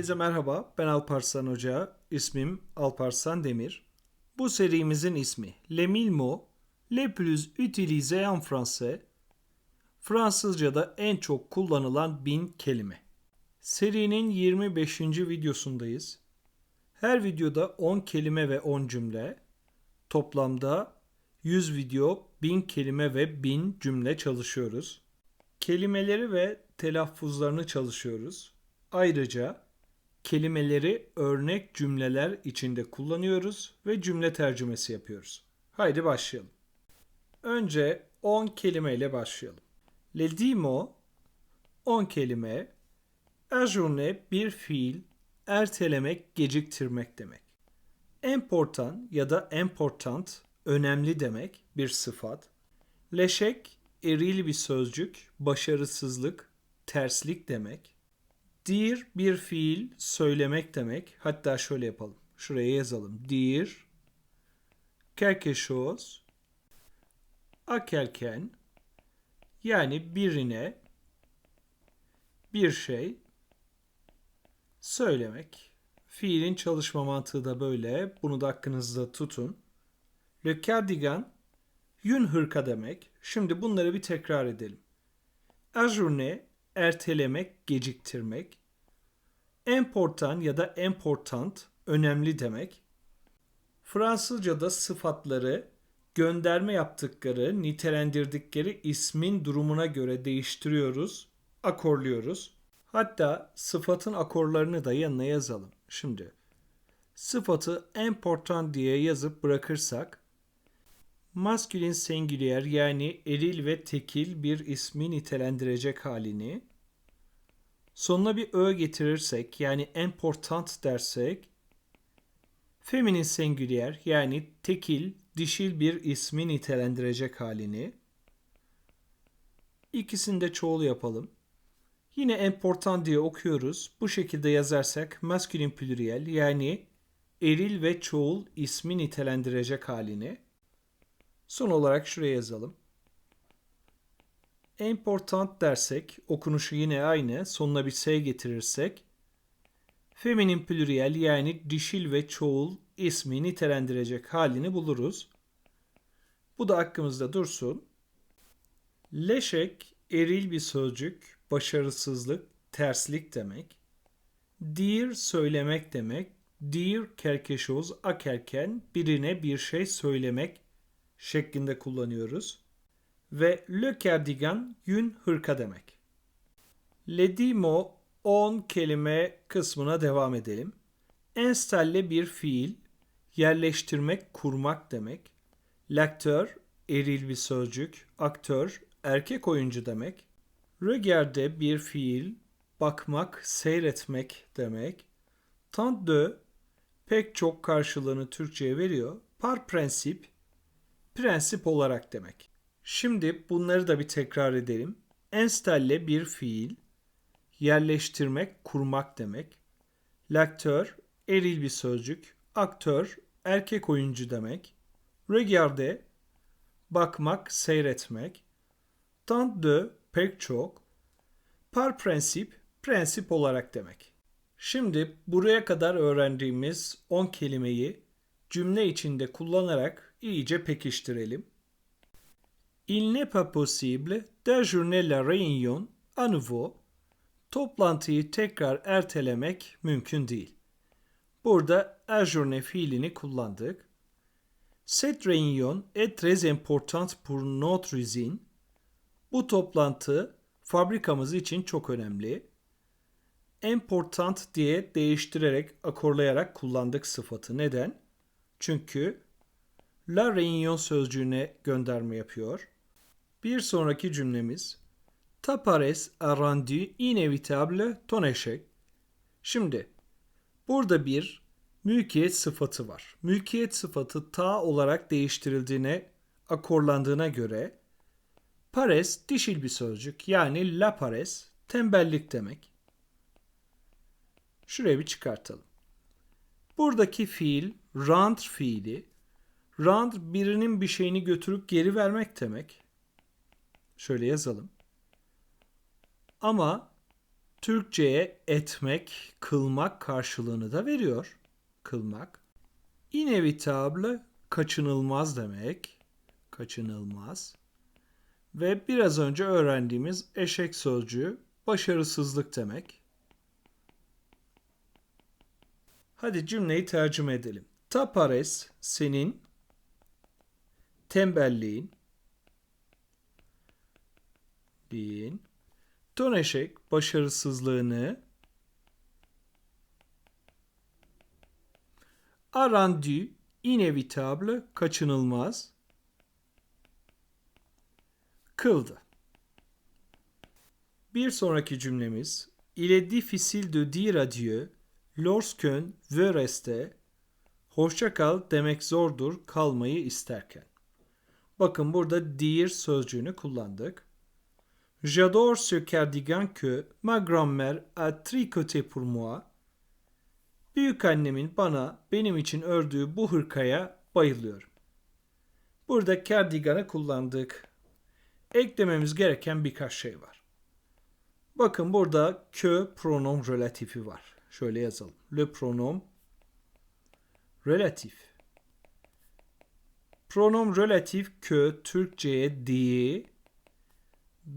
Herkese merhaba, ben Alparslan Hoca, ismim Alparslan Demir. Bu serimizin ismi Les mille mots les plus utilisés en français. Fransızca'da en çok kullanılan bin kelime. Serinin 25. videosundayız. Her videoda 10 kelime ve 10 cümle. Toplamda 100 video, 1000 kelime ve 1000 cümle çalışıyoruz. Kelimeleri ve telaffuzlarını çalışıyoruz. Ayrıca kelimeleri örnek cümleler içinde kullanıyoruz ve cümle tercümesi yapıyoruz. Haydi başlayalım. Önce 10 kelimeyle başlayalım. Le dimo 10 kelime. Ajourne bir fiil, ertelemek, geciktirmek demek. Important ya da important önemli demek bir sıfat. Leşek eril bir sözcük, başarısızlık, terslik demek. Dir bir fiil söylemek demek. Hatta şöyle yapalım. Şuraya yazalım. Dir quelque chose à quelqu'un yani birine bir şey söylemek. Fiilin çalışma mantığı da böyle. Bunu da aklınızda tutun. Le cardigan yün hırka demek. Şimdi bunları bir tekrar edelim. Ajourne ertelemek, geciktirmek. Important ya da important önemli demek. Fransızca'da sıfatları gönderme yaptıkları, nitelendirdikleri ismin durumuna göre değiştiriyoruz, akorluyoruz. Hatta sıfatın akorlarını da yanına yazalım. Şimdi sıfatı important diye yazıp bırakırsak maskülin singüler yani eril ve tekil bir ismi nitelendirecek halini sonuna bir ö getirirsek yani important dersek feminin singüler yani tekil dişil bir ismi nitelendirecek halini ikisini de çoğul yapalım. Yine important diye okuyoruz. Bu şekilde yazarsak maskülin pluriel yani eril ve çoğul ismi nitelendirecek halini son olarak şuraya yazalım. Important dersek okunuşu yine aynı. Sonuna bir s getirirsek feminin pluriel yani dişil ve çoğul ismi nitelendirecek halini buluruz. Bu da aklımızda dursun. Leşek eril bir sözcük, başarısızlık, terslik demek. Dir söylemek demek. Dir kerkeşoz akerken birine bir şey söylemek şeklinde kullanıyoruz. Ve le cardigan yün hırka demek. Le dimo 10 kelime kısmına devam edelim. Installe bir fiil, yerleştirmek, kurmak demek. L'aktör, eril bir sözcük. Aktör, erkek oyuncu demek. Regarde bir fiil, bakmak, seyretmek demek. Tant de, pek çok karşılığını Türkçe'ye veriyor. Par prensip, prensip olarak demek. Şimdi bunları da bir tekrar edelim. Installe bir fiil, yerleştirmek, kurmak demek. L'aktör, eril bir sözcük. Aktör, erkek oyuncu demek. Regarde, bakmak, seyretmek. Tant de, pek çok. Par prensip, prensip olarak demek. Şimdi buraya kadar öğrendiğimiz 10 kelimeyi cümle içinde kullanarak iyice pekiştirelim. Il n'est pas possible d'ajourner la réunion à nouveau. Toplantıyı tekrar ertelemek mümkün değil. Burada ajourner fiilini kullandık. Cette réunion est très importante pour notre usine. Bu toplantı fabrikamız için çok önemli. Important diye değiştirerek, akorlayarak kullandık sıfatı. Neden? Çünkü la réunion sözcüğüne gönderme yapıyor. Bir sonraki cümlemiz Ta pares a rendu inévitable ton échec. Şimdi burada bir mülkiyet sıfatı var. Mülkiyet sıfatı ta olarak değiştirildiğine, akorlandığına göre pares dişil bir sözcük. Yani la pares tembellik demek. Şuraya bir çıkartalım. Buradaki fiil rendre fiili. Rendre birinin bir şeyini götürüp geri vermek demek. Şöyle yazalım. Ama Türkçe'ye etmek, kılmak karşılığını da veriyor. Kılmak. Inevitable kaçınılmaz demek. Kaçınılmaz. Ve biraz önce öğrendiğimiz eşek sözcüğü başarısızlık demek. Hadi cümleyi tercüme edelim. Ta pares senin tembelliğin bin ton eşek başarısızlığını a rendu inévitable kaçınılmaz kıldı. Bir sonraki cümlemiz Il est difficile de dire adieu lorsqu'on veut rester Hoşça kal demek zordur kalmayı isterken. Bakın burada dire sözcüğünü kullandık. J'adore ce cardigan que ma grand-mère a tricoté pour moi. Büyük annemin bana benim için ördüğü bu hırkaya bayılıyorum. Burada cardigan'ı kullandık. Eklememiz gereken birkaç şey var. Bakın burada que pronom relatifi var. Şöyle yazalım. Le pronom relatif. Pronom relatif que Türkçe'ye di,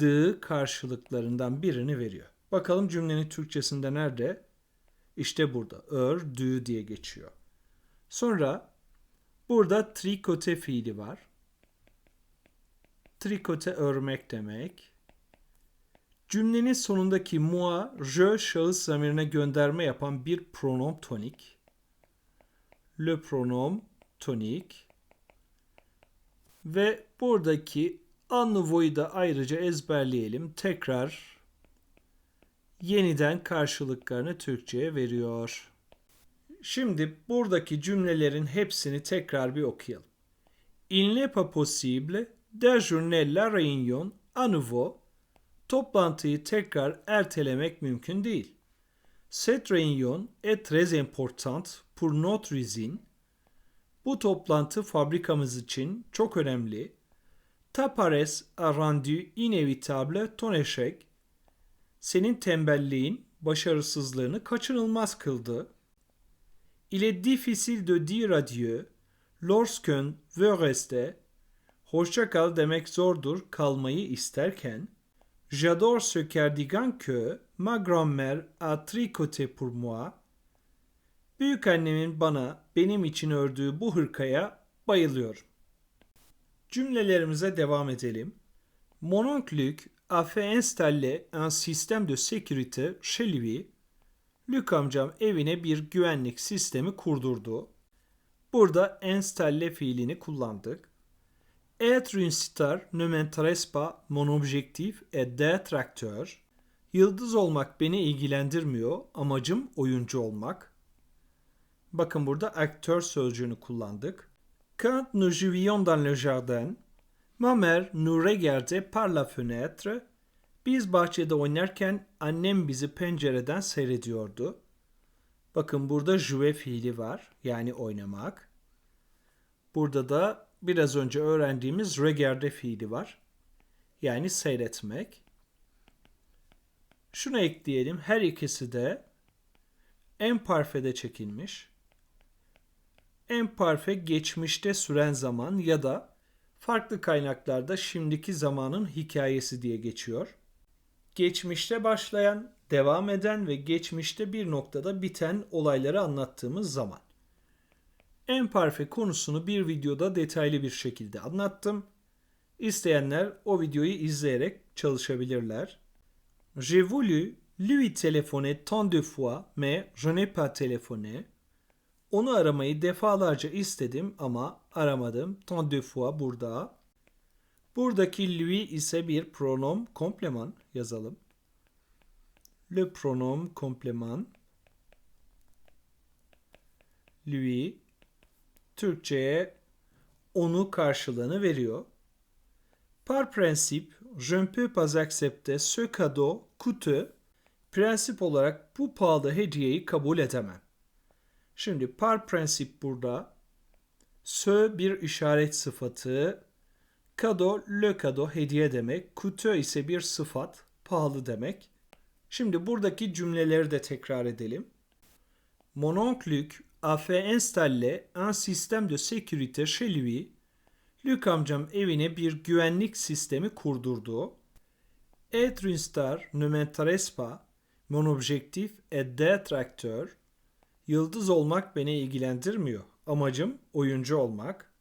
dı karşılıklarından birini veriyor. Bakalım cümlenin Türkçesinde nerede? İşte burada. Ör, dü diye geçiyor. Sonra burada trikote fiili var. Trikote örmek demek. Cümlenin sonundaki moi, je şahıs zamirine gönderme yapan bir pronom tonik. Le pronom tonik. Ve buradaki annuvoyu da ayrıca ezberleyelim. Tekrar yeniden karşılıklarını Türkçe'ye veriyor. Şimdi buradaki cümlelerin hepsini tekrar bir okuyalım. Il n'est pas possible d'ajourner la réunion à nouveau. Toplantıyı tekrar ertelemek mümkün değil. Cette réunion est très importante pour notre usine. Bu toplantı fabrikamız için çok önemli. Ta pares a rendu inévitable ton échec. Senin tembelliğin başarısızlığını kaçınılmaz kıldı. Il est difficile de dire adieu lorsqu'on veut rester. Hoşça kal demek zordur kalmayı isterken. J'adore ce cardigan que ma grand-mère a tricoté pour moi. Büyük annemin bana benim için ördüğü bu hırkaya bayılıyorum. Cümlelerimize devam edelim. Mon oncle a fait installer un système de sécurité chez lui. Luc amcam evine bir güvenlik sistemi kurdurdu. Burada installe fiilini kullandık. Être une star ne m'intéresse pas. Mon objectif est d'être acteur. Yıldız olmak beni ilgilendirmiyor. Amacım oyuncu olmak. Bakın burada aktör sözcüğünü kullandık. Quand nous jouions dans le jardin, ma mère nous regardait par la fenêtre. Biz bahçede oynarken annem bizi pencereden seyrediyordu. Bakın burada jouer fiili var. Yani oynamak. Burada da biraz önce öğrendiğimiz regarder fiili var. Yani seyretmek. Şunu ekleyelim. Her ikisi de en parfede çekilmiş. En parfe geçmişte süren zaman ya da farklı kaynaklarda şimdiki zamanın hikayesi diye geçiyor. Geçmişte başlayan, devam eden ve geçmişte bir noktada biten olayları anlattığımız zaman. En parfe konusunu bir videoda detaylı bir şekilde anlattım. İsteyenler o videoyu izleyerek çalışabilirler. J'ai voulu lui téléphoner tant de fois mais je n'ai pas téléphoné. Onu aramayı defalarca istedim ama aramadım. Tant de fois burada. Buradaki lui ise bir pronom kompleman yazalım. Le pronom kompleman lui Türkçe'ye onu karşılığını veriyor. Par principe, je ne peux pas accepter ce cadeau coûteux. Prensip olarak bu pahalı hediyeyi kabul edemem. Şimdi par prensip burada. Sö bir işaret sıfatı. Kado, le kado hediye demek. Coûteux ise bir sıfat, pahalı demek. Şimdi buradaki cümleleri de tekrar edelim. Mon oncle a fait installer un système de sécurité chez lui. Luc amcam evine bir güvenlik sistemi kurdurdu. Être une star ne m'intéresse pas. Mon objectif est d'être acteur. Yıldız olmak beni ilgilendirmiyor. Amacım oyuncu olmak.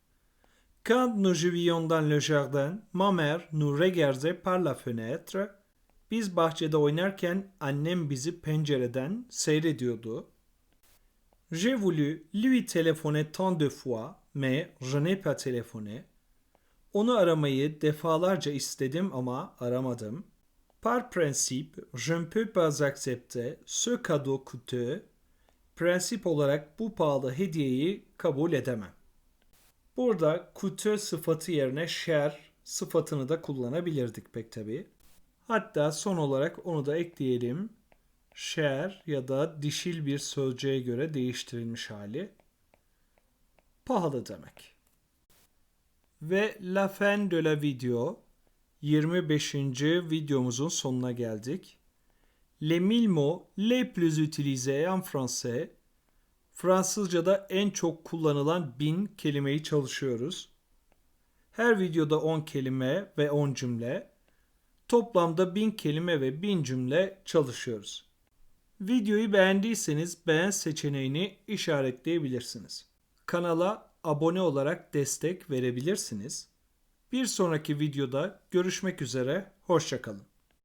Quand nous jouions dans le jardin, ma mère nous regardait par la fenêtre. Biz bahçede oynarken annem bizi pencereden seyrediyordu. J'ai voulu lui téléphoner tant de fois, mais je n'ai pas téléphoné. Onu aramayı defalarca istedim ama aramadım. Par principe, je ne peux pas accepter ce cadeau coûteux. Prensip olarak bu pahalı hediyeyi kabul edemem. Burada coûteux sıfatı yerine cher sıfatını da kullanabilirdik pek tabi. Hatta son olarak onu da ekleyelim. Cher ya da dişil bir sözcüğe göre değiştirilmiş hali. Pahalı demek. Ve la fin de la video 25. videomuzun sonuna geldik. Les mille mots les plus utilisés en français. Fransızca'da en çok kullanılan bin kelimeyi çalışıyoruz. Her videoda 10 kelime ve 10 cümle. Toplamda 1000 kelime ve 1000 cümle çalışıyoruz. Videoyu beğendiyseniz beğen seçeneğini işaretleyebilirsiniz. Kanala abone olarak destek verebilirsiniz. Bir sonraki videoda görüşmek üzere, hoşçakalın.